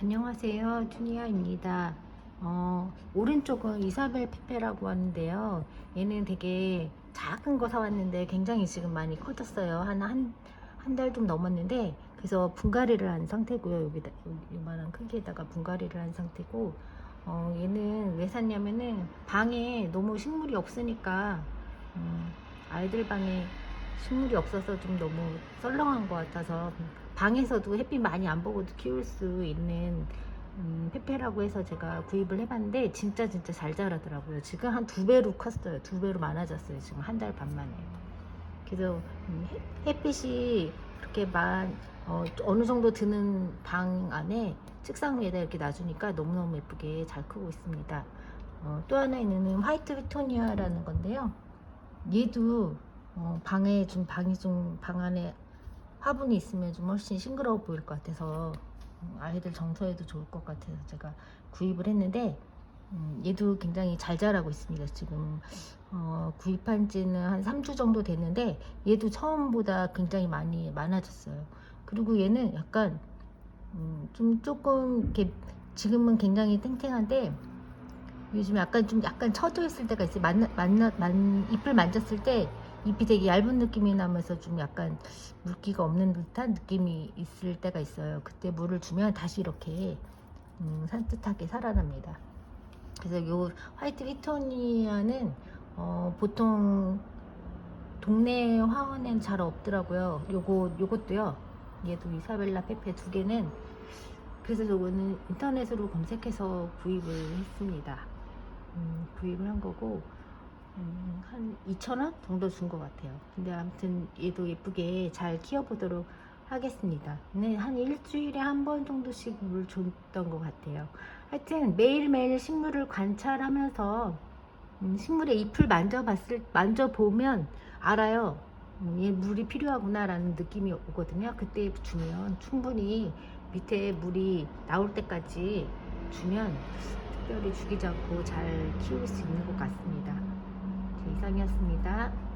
안녕하세요. 주니아입니다. 어, 오른쪽은 이사벨 페페라고 하는데요. 얘는 되게 작은 거 사왔는데 굉장히 지금 많이 커졌어요. 한, 한, 한 달 좀 넘었는데, 그래서 분갈이를 한 상태고요. 여기다, 요만한 크기에다가 분갈이를 한 상태고, 어, 얘는 왜 샀냐면은 방에 너무 식물이 없으니까, 음, 아이들 방에 식물이 없어서 좀 너무 썰렁한 것 같아서 방에서도 햇빛 많이 안 보고도 키울 수 있는 음, 페페라고 해서 제가 구입을 해봤는데 진짜 진짜 잘 자라더라고요. 지금 한 두 배로 컸어요. 두 배로 많아졌어요. 지금 한 달 반 만에. 그래서 음, 햇- 햇빛이 그렇게 만 어, 어느 정도 드는 방 안에 책상 위에다 이렇게 놔주니까 너무너무 예쁘게 잘 크고 있습니다. 어, 또 하나 있는 화이트 비토니아라는 건데요. 얘도 어, 방에 좀 방이 좀 방 안에 화분이 있으면 좀 훨씬 싱그러워 보일 것 같아서 음, 아이들 정서에도 좋을 것 같아서 제가 구입을 했는데 음, 얘도 굉장히 잘 자라고 있습니다. 지금 어, 구입한 지는 한 3주 정도 됐는데 얘도 처음보다 굉장히 많이 많아졌어요. 그리고 얘는 약간 음, 좀 조금 이렇게 지금은 굉장히 탱탱한데 요즘 약간 좀 약간 처져 있을 때가 있어요. 만나, 만나, 만, 잎을 만졌을 때 잎이 되게 얇은 느낌이 나면서 좀 약간 물기가 없는 듯한 느낌이 있을 때가 있어요. 그때 물을 주면 다시 이렇게 음, 산뜻하게 살아납니다. 그래서 요 화이트 비토니아는 어, 보통 동네 화원엔 잘 없더라고요. 요거 요것도요. 얘도 이사벨라 페페 두 개는 그래서 저거는 인터넷으로 검색해서 구입을 했습니다. 음, 구입을 한 거고 음, 한 2,000원 정도 준 것 같아요. 근데 아무튼 얘도 예쁘게 잘 키워보도록 하겠습니다. 네, 한 일주일에 한 번 정도씩 물 줬던 것 같아요. 하여튼 매일매일 식물을 관찰하면서 음, 식물의 잎을 만져봤을 만져보면 알아요. 음, 얘 물이 필요하구나라는 느낌이 오거든요. 그때 주면 충분히 밑에 물이 나올 때까지 주면 특별히 죽이지 않고 잘 키울 수 있는 것 같습니다. 자, 이상이었습니다.